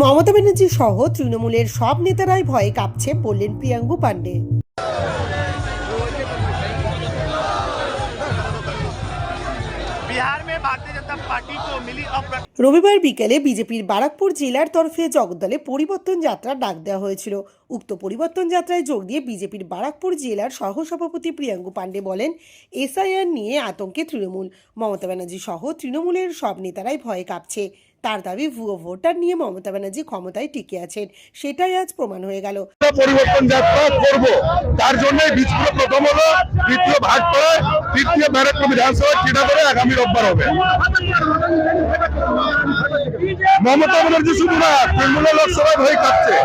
মমতা ব্যানার্জি সহ তৃণমূলের সব নেতারাই ভয়ে কাঁপছে বললেন প্রিয়াঙ্গু পান্ডে রবিবার বিকেলে বিজেপির বারাকপুর জেলার তরফে জগদ্দলে পরিবর্তন যাত্রা ডাক দেওয়া হয়েছিল। উক্ত পরিবর্তন যাত্রায় যোগ দিয়ে বিজেপির বারাকপুর জেলার সহসভাপতি প্রিয়াঙ্গু পাণ্ডে বলেন এসআইআর নিয়ে আতঙ্কে তৃণমূল। মমতা ব্যানার্জি সহ তৃণমূলের সব নেতারাই ভয়ে কাঁপছে। তার দাবি ভুয়ো ভোটার নিয়ে মমতা ব্যানার্জি ক্ষমতায় টিকে আছেন। সেটাই আজ প্রমাণ হয়ে গেল। পরিবর্তন যাত্রা করব। তার জন্য প্রথম হলো, দ্বিতীয় ভাগ করে তৃতীয় বিধানসভা ক্রীড়া করে আগামী রোববার হবে। মমতা ব্যানার্জি শুধু না, তৃণমূলের লোকসভায় ভয় কাঁপছে।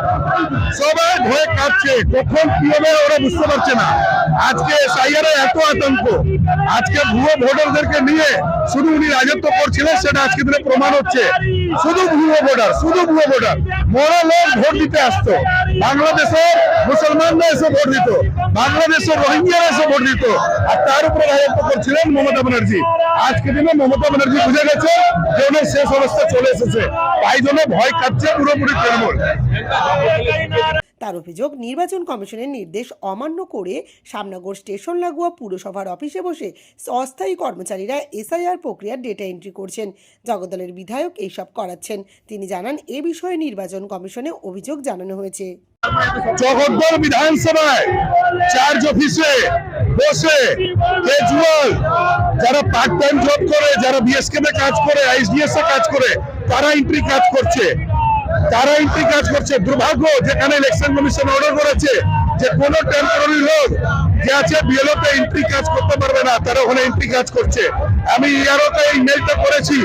সবাই ভয় কাঁপছে, কখন কি হবে ওরা বুঝতে পারছে না। আজকে সাইয়ারে এত আতঙ্ক, আজকে ভুয়ো ভোটারদেরকে নিয়ে শুধু উনি রাজত্ব করছিলেন, সেটা আজকে দিনে প্রমাণ হচ্ছে। শুধু ভুয়ো ভোটার, শুধু ভুয়ো ভোটার। মরা লোক ভোট দিতে আসতো। বাংলাদেশের মুসলমানরা এসে ভোট দিত। বাংলাদেশের রোহিঙ্গারা এসে ভোট দিত। আর তার উপরে রাজত্ব করছিলেন মমতা ব্যানার্জি। আজকে দিনে মমতা ব্যানার্জি বুঝে গেছে যে ওনার শেষ অবস্থা চলে এসেছে। তাই জন্য ভয় কাটছে পুরোপুরি তৃণমূল। তার অভিযোগ নির্বাচন কমিশনের নির্দেশ অমান্য করে সামনগর স্টেশন লাগোয়া পুরসভার অফিসে বসে অস্থায়ী কর্মচারীরা এসআইআর প্রক্রিয়ার ডেটা এন্ট্রি করছেন। জগদলের বিধায়ক এইসব করাচ্ছেন। তিনি জানান এ বিষয়ে নির্বাচন কমিশনে অভিযোগ জানানো হয়েছে। জগদ্দল বিধানসভায় চার্জ অফিসে বসে কেজুয়াল যারা পার্ট টাইম জব করে, যারা বিএসকে তে কাজ করে আইসডিএস এ কাজ করে, তারা এন্ট্রি কাজ করছে। তারা এন্ট্রি কাজ করছে। দুর্ভাগ্য, যেখানে ইলেকশন কমিশন অর্ডার করেছে, যে কোন টেম্পোরারি লোক যে আছে বিএলও তে এন্ট্রি কাজ করতে পারবে না, তারা ওখানে এন্ট্রি কাজ করছে। আমি ইয়ারও তে ইমেলটা করেছি।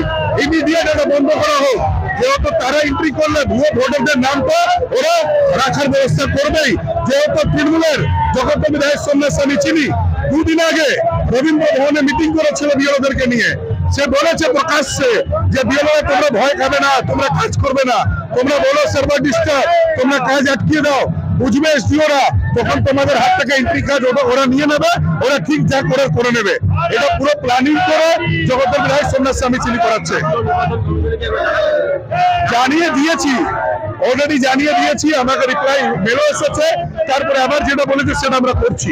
ইমিডিয়েট এটা বন্ধ করা হোক। যেহেতু তারা এন্ট্রি করলে ভুয়ো ভোটারদের নাম তো ওরা রাখার ব্যবস্থা করবেই। যেহেতু তৃণমূলের জগত বিধায়ক সন্ন্যাস আমি চিনি। দুদিন আগে রবীন্দ্র ভবনে মিটিং করেছিল বিএলওদেরকে নিয়ে। সে বলেছে প্রকাশ্যে যে বিএলও তোমরা ভয় খাবে না, তোমরা কাজ করবে না। তোমরা বলো সার্ভার ডিস্টার্ব তোমরা কাজ আটকিয়ে দাও। বুঝবে এসডিওরা তখন তোমাদের হাত থেকে এন্ট্রি কাজ ওরা নিয়ে নেবে, ওরা ঠিক যা করে করে নেবে। এটা পুরো প্ল্যানিং করে জগতের বিধায়ক সন্ন্যাস স্বামী চিনি করাচ্ছে। জানিয়ে দিয়েছি অলরেডি জানিয়ে দিয়েছি, আমাকে রিপ্লাই মেলও এসেছে। তারপরে আবার যেটা বলেছে সেটা আমরা করছি।